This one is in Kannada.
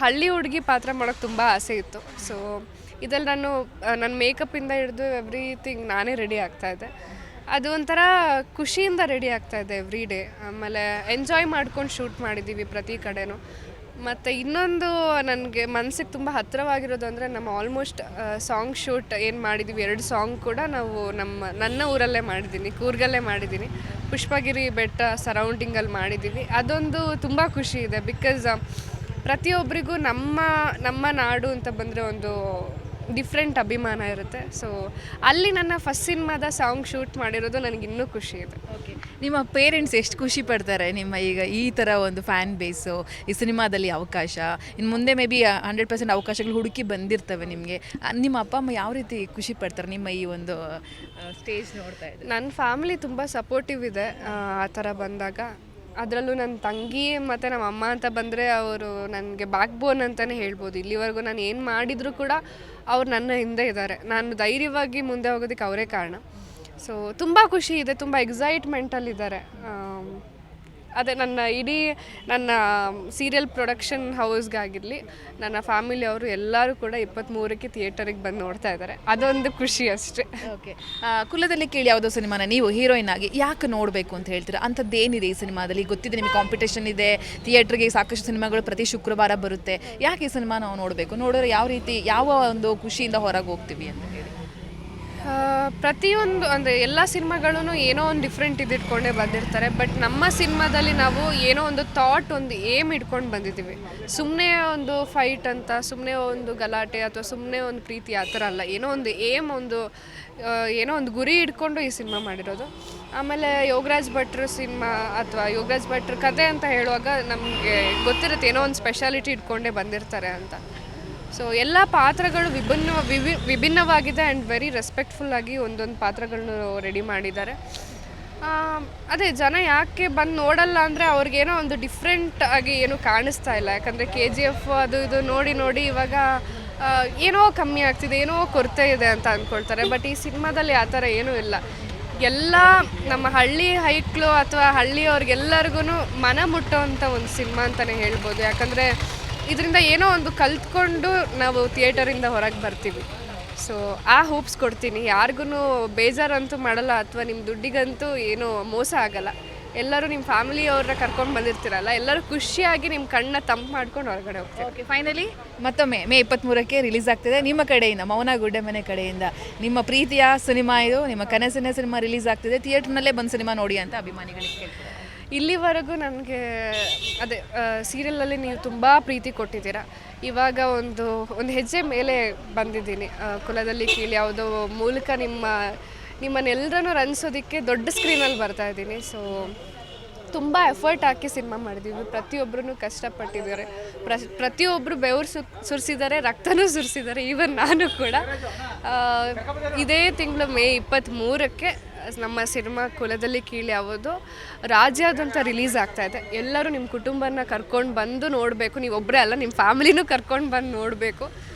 ಹಳ್ಳಿ ಹುಡುಗಿ ಪಾತ್ರ ಮಾಡೋಕ್ಕೆ ತುಂಬ ಆಸೆ ಇತ್ತು. ಸೊ ಇದ್ರಲ್ಲಿ ನಾನು ನನ್ನ ಮೇಕಪ್ಪಿಂದ ಹಿಡಿದು ಎವ್ರಿಥಿಂಗ್ ನಾನೇ ರೆಡಿ ಆಗ್ತಾಯಿದ್ದೆ ಅದು ಒಂಥರ ಖುಷಿಯಿಂದ ರೆಡಿ ಆಗ್ತಾಯಿದ್ದೆ ಎವ್ರಿ ಡೇ ಆಮೇಲೆ ಎಂಜಾಯ್ ಮಾಡ್ಕೊಂಡು ಶೂಟ್ ಮಾಡಿದ್ದೀವಿ ಪ್ರತಿ ಕಡೆನೂ. ಮತ್ತು ಇನ್ನೊಂದು ನನಗೆ ಮನಸ್ಸಿಗೆ ತುಂಬ ಹತ್ತಿರವಾಗಿರೋದು ಅಂದರೆ ನಮ್ಮ ಆಲ್ಮೋಸ್ಟ್ ಸಾಂಗ್ ಶೂಟ್ ಏನು ಮಾಡಿದ್ದೀವಿ ಎರಡು ಸಾಂಗ್ ಕೂಡ ನಾವು ನಮ್ಮ, ನನ್ನ ಊರಲ್ಲೇ ಮಾಡಿದ್ದೀನಿ ಕೂರ್ಗಲ್ಲೇ ಮಾಡಿದ್ದೀನಿ ಪುಷ್ಪಗಿರಿ ಬೆಟ್ಟ ಸರೌಂಡಿಂಗಲ್ಲಿ ಮಾಡಿದ್ದೀವಿ ಅದೊಂದು ತುಂಬ ಖುಷಿ ಇದೆ ಬಿಕಾಸ್ ಪ್ರತಿಯೊಬ್ಬರಿಗೂ ನಮ್ಮ ನಮ್ಮ ನಾಡು ಅಂತ ಬಂದರೆ ಒಂದು ಡಿಫ್ರೆಂಟ್ ಅಭಿಮಾನ ಇರುತ್ತೆ. ಸೊ ಅಲ್ಲಿ ನನ್ನ ಫಸ್ಟ್ ಸಿನಿಮಾದ ಸಾಂಗ್ ಶೂಟ್ ಮಾಡಿರೋದು ನನಗೆ ಇನ್ನೂ ಖುಷಿ ಇದೆ. ಓಕೆ ನಿಮ್ಮ ಪೇರೆಂಟ್ಸ್ ಎಷ್ಟು ಖುಷಿ ಪಡ್ತಾರೆ? ನಿಮ್ಮ ಈಗ ಈ ಥರ ಒಂದು ಫ್ಯಾನ್ ಬೇಸು ಈ ಸಿನಿಮಾದಲ್ಲಿ ಅವಕಾಶ. ಇನ್ನು ಮುಂದೆ ಮೇ ಬಿ ಹಂಡ್ರೆಡ್ ಪರ್ಸೆಂಟ್ ಅವಕಾಶಗಳು ಹುಡುಕಿ ಬಂದಿರ್ತವೆ ನಿಮಗೆ. ನಿಮ್ಮ ಅಪ್ಪ ಅಮ್ಮ ಯಾವ ರೀತಿ ಖುಷಿ ಪಡ್ತಾರೆ ನಿಮ್ಮ ಈ ಒಂದು ಸ್ಟೇಜ್ ನೋಡ್ತಾ ಇದ್ದಾರೆ ನನ್ನ ಫ್ಯಾಮಿಲಿ ತುಂಬ ಸಪೋರ್ಟಿವ್ ಇದೆ. ಆ ಆ ಥರ ಬಂದಾಗ. ಅದರಲ್ಲೂ ನನ್ನ ತಂಗಿ ಮತ್ತು ನಮ್ಮ ಅಮ್ಮ ಅಂತ ಬಂದರೆ ಅವರು ನನಗೆ ಬ್ಯಾಕ್ ಬೋನ್ ಅಂತಲೇ ಹೇಳ್ಬೋದು. ಇಲ್ಲಿವರೆಗೂ ನಾನು ಏನು ಮಾಡಿದರೂ ಕೂಡ ಅವ್ರು ನನ್ನ ಹಿಂದೆ ಇದ್ದಾರೆ ನಾನು ಧೈರ್ಯವಾಗಿ ಮುಂದೆ ಹೋಗೋದಕ್ಕೆ ಅವರೇ ಕಾರಣ. ಸೊ ತುಂಬ ಖುಷಿ ಇದೆ, ತುಂಬ ಎಕ್ಸೈಟ್ಮೆಂಟಲ್ಲಿದ್ದಾರೆ ಅದೇ ನನ್ನ ಇಡೀ ನನ್ನ ಸೀರಿಯಲ್ ಪ್ರೊಡಕ್ಷನ್ ಹೌಸ್ಗಾಗಿರಲಿ, ನನ್ನ ಫ್ಯಾಮಿಲಿ ಅವರು ಎಲ್ಲರೂ ಕೂಡ ಇಪ್ಪತ್ತ್ಮೂರಕ್ಕೆ ಥಿಯೇಟರಿಗೆ ಬಂದು ನೋಡ್ತಾ ಇದ್ದಾರೆ. ಅದೊಂದು ಖುಷಿ ಅಷ್ಟೇ. ಓಕೆ. ಕುಲದಲ್ಲಿ ಕೇಳಿ ಯಾವುದೋ ಸಿನಿಮಾನ ನೀವು ಹೀರೋಯಿನ್ ಆಗಿ ಯಾಕೆ ನೋಡಬೇಕು ಅಂತ ಹೇಳ್ತೀರಾ? ಅಂಥದ್ದೇನಿದೆ ಈ ಸಿನಿಮಾದಲ್ಲಿ? ಗೊತ್ತಿದೆ ನಿಮಗೆ ಕಾಂಪಿಟೇಷನ್ ಇದೆ, ಥಿಯೇಟ್ರಿಗೆ ಸಾಕಷ್ಟು ಸಿನಿಮಾಗಳು ಪ್ರತಿ ಶುಕ್ರವಾರ ಬರುತ್ತೆ. ಯಾಕೆ ಈ ಸಿನಿಮಾ ನಾವು ನೋಡಬೇಕು? ನೋಡಿದ್ರೆ ಯಾವ ರೀತಿ, ಯಾವ ಒಂದು ಖುಷಿಯಿಂದ ಹೊರಗೆ ಹೋಗ್ತೀವಿ ಅಂತ ಪ್ರತಿಯೊಂದು ಅಂದರೆ ಎಲ್ಲ ಸಿನಿಮಾಗಳೂ ಏನೋ ಒಂದು ಡಿಫ್ರೆಂಟ್ ಇದಿಟ್ಕೊಂಡೇ ಬಂದಿರ್ತಾರೆ. ಬಟ್ ನಮ್ಮ ಸಿನಿಮಾದಲ್ಲಿ ನಾವು ಏನೋ ಒಂದು ಥಾಟ್ ಒಂದು ಏಮ್ ಇಟ್ಕೊಂಡು ಬಂದಿದ್ದೀವಿ. ಸುಮ್ಮನೆ ಒಂದು ಫೈಟ್ ಅಂತ ಸುಮ್ಮನೆ ಒಂದು ಗಲಾಟೆ ಅಥವಾ ಸುಮ್ಮನೆ ಒಂದು ಪ್ರೀತಿ ಆ ಥರ ಅಲ್ಲ. ಏನೋ ಒಂದು ಏಮ್ ಒಂದು ಏನೋ ಒಂದು ಗುರಿ ಇಟ್ಕೊಂಡು ಈ ಸಿನಿಮಾ ಮಾಡಿರೋದು. ಆಮೇಲೆ ಯೋಗರಾಜ್ ಭಟ್ರು ಸಿನಿಮಾ ಅಥವಾ ಯೋಗರಾಜ್ ಭಟ್ರ ಕತೆ ಅಂತ ಹೇಳುವಾಗ ನಮಗೆ ಗೊತ್ತಿರುತ್ತೆ ಏನೋ ಒಂದು ಸ್ಪೆಷಾಲಿಟಿ ಇಟ್ಕೊಂಡೇ ಬಂದಿರ್ತಾರೆ ಅಂತ. ಸೊ ಎಲ್ಲ ಪಾತ್ರಗಳು ವಿಭಿನ್ನ, ವಿವಿ, ವಿಭಿನ್ನವಾಗಿದೆ ಆ್ಯಂಡ್ ವೆರಿ ರೆಸ್ಪೆಕ್ಟ್ಫುಲ್ ಆಗಿ ಒಂದೊಂದು ಪಾತ್ರಗಳನ್ನು ರೆಡಿ ಮಾಡಿದ್ದಾರೆ. ಅದೇ ಜನ ಯಾಕೆ ಬಂದು ನೋಡಲ್ಲ ಅಂದರೆ ಅವ್ರಿಗೇನೋ ಒಂದು ಡಿಫ್ರೆಂಟ್ ಆಗಿ ಏನು ಕಾಣಿಸ್ತಾ ಇಲ್ಲ. ಯಾಕಂದರೆ ಕೆ ಜಿ ಎಫ್ ಅದು ಇದು ನೋಡಿ ನೋಡಿ ಇವಾಗ ಏನೋ ಕಮ್ಮಿ ಆಗ್ತಿದೆ, ಏನೋ ಕೊರತೆ ಇದೆ ಅಂತ ಅಂದ್ಕೊಳ್ತಾರೆ ಬಟ್ ಈ ಸಿನಿಮಾದಲ್ಲಿ ಆ ಥರ ಏನೂ ಇಲ್ಲ. ಎಲ್ಲ ನಮ್ಮ ಹಳ್ಳಿ ಹೈಕ್ಳು ಅಥವಾ ಹಳ್ಳಿಯವ್ರಿಗೆಲ್ಲರಿಗೂ ಮನ ಮುಟ್ಟೋವಂಥ ಒಂದು ಸಿನಿಮಾ ಅಂತಲೇ ಹೇಳ್ಬೋದು. ಯಾಕಂದರೆ ಇದರಿಂದ ಏನೋ ಒಂದು ಕಲ್ತ್ಕೊಂಡು ನಾವು ಥಿಯೇಟರಿಂದ ಹೊರಗೆ ಬರ್ತೀವಿ. ಸೊ ಆ ಹೋಪ್ಸ್ ಕೊಡ್ತೀನಿ. ಯಾರಿಗೂ ಬೇಜಾರಂತೂ ಮಾಡಲ್ಲ, ಅಥವಾ ನಿಮ್ಮ ದುಡ್ಡಿಗಂತೂ ಏನೂ ಮೋಸ ಆಗಲ್ಲ. ಎಲ್ಲರೂ ನಿಮ್ಮ ಫ್ಯಾಮಿಲಿಯವ್ರನ್ನ ಕರ್ಕೊಂಡು ಬಂದಿರ್ತೀರಲ್ಲ, ಎಲ್ಲರೂ ಖುಷಿಯಾಗಿ ನಿಮ್ಮ ಕಣ್ಣ ತಂಪು ಮಾಡ್ಕೊಂಡು ಹೊರಗಡೆ ಹೋಗ್ತೀವಿ. ಓಕೆ ಫೈನಲಿ ಮತ್ತೊಮ್ಮೆ ಮೇ ಇಪ್ಪತ್ತ್ಮೂರಕ್ಕೆ ರಿಲೀಸ್ ಆಗ್ತಿದೆ. ನಿಮ್ಮ ಕಡೆಯಿಂದ, ಮೌನ ಗುಡ್ಡೆಮನೆ ಕಡೆಯಿಂದ, ನಿಮ್ಮ ಪ್ರೀತಿಯ ಸಿನಿಮಾ ಇದು, ನಿಮ್ಮ ಕನಸಿನ ಸಿನಿಮಾ ರಿಲೀಸ್ ಆಗ್ತಿದೆ. ಥಿಯೇಟ್ರ್ನಲ್ಲೇ ಬಂದು ಸಿನಿಮಾ ನೋಡಿ ಅಂತ ಅಭಿಮಾನಿಗಳಿಗೆ ಇಲ್ಲಿವರೆಗೂ ನನಗೆ, ಅದೇ ಸೀರಿಯಲಲ್ಲಿ ನೀವು ತುಂಬ ಪ್ರೀತಿ ಕೊಟ್ಟಿದ್ದೀರಾ. ಇವಾಗ ಒಂದು ಒಂದು ಹೆಜ್ಜೆ ಮೇಲೆ ಬಂದಿದ್ದೀನಿ. ಕುಲದಲ್ಲಿ ಕೀಳಿ ಯಾವುದೋ ಮೂಲಕ ನಿಮ್ಮ ನಿಮ್ಮನ್ನೆಲ್ಲರನ್ನೂ ರಂಜಿಸೋದಕ್ಕೆ ದೊಡ್ಡ ಸ್ಕ್ರೀನಲ್ಲಿ ಬರ್ತಾ ಇದ್ದೀನಿ. ಸೊ ತುಂಬ ಎಫರ್ಟ್ ಹಾಕಿ ಸಿನಿಮಾ ಮಾಡಿದ್ದೀವಿ. ಪ್ರತಿಯೊಬ್ಬರೂ ಕಷ್ಟಪಟ್ಟಿದ್ದಾರೆ. ಪ್ರ ಪ್ರತಿಯೊಬ್ಬರು ಬೆವರು ಸು, ಸುರಿಸಿದ್ದಾರೆ, ರಕ್ತನೂ ಸುರಿಸಿದ್ದಾರೆ. ಈವನ್ ನಾನು ಕೂಡ. ಇದೇ ತಿಂಗಳು ಮೇ ಇಪ್ಪತ್ತ್ಮೂರಕ್ಕೆ ನಮ್ಮ ಸಿನಿಮಾ ಕುಲದಲ್ಲಿ ಕೀಳಿ ಯಾವುದು, ರಾಜ್ಯಾದ್ಯಂತ ರಿಲೀಸ್ ಆಗ್ತಾ ಇದೆ. ಎಲ್ಲರೂ ನಿಮ್ಮ ಕುಟುಂಬನ ಕರ್ಕೊಂಡು ಬಂದು ನೋಡಬೇಕು. ನೀವು ಒಬ್ಬರೇ ಅಲ್ಲ ನಿಮ್ಮ ಫ್ಯಾಮಿಲಿನೂ ಕರ್ಕೊಂಡು ಬಂದು ನೋಡಬೇಕು.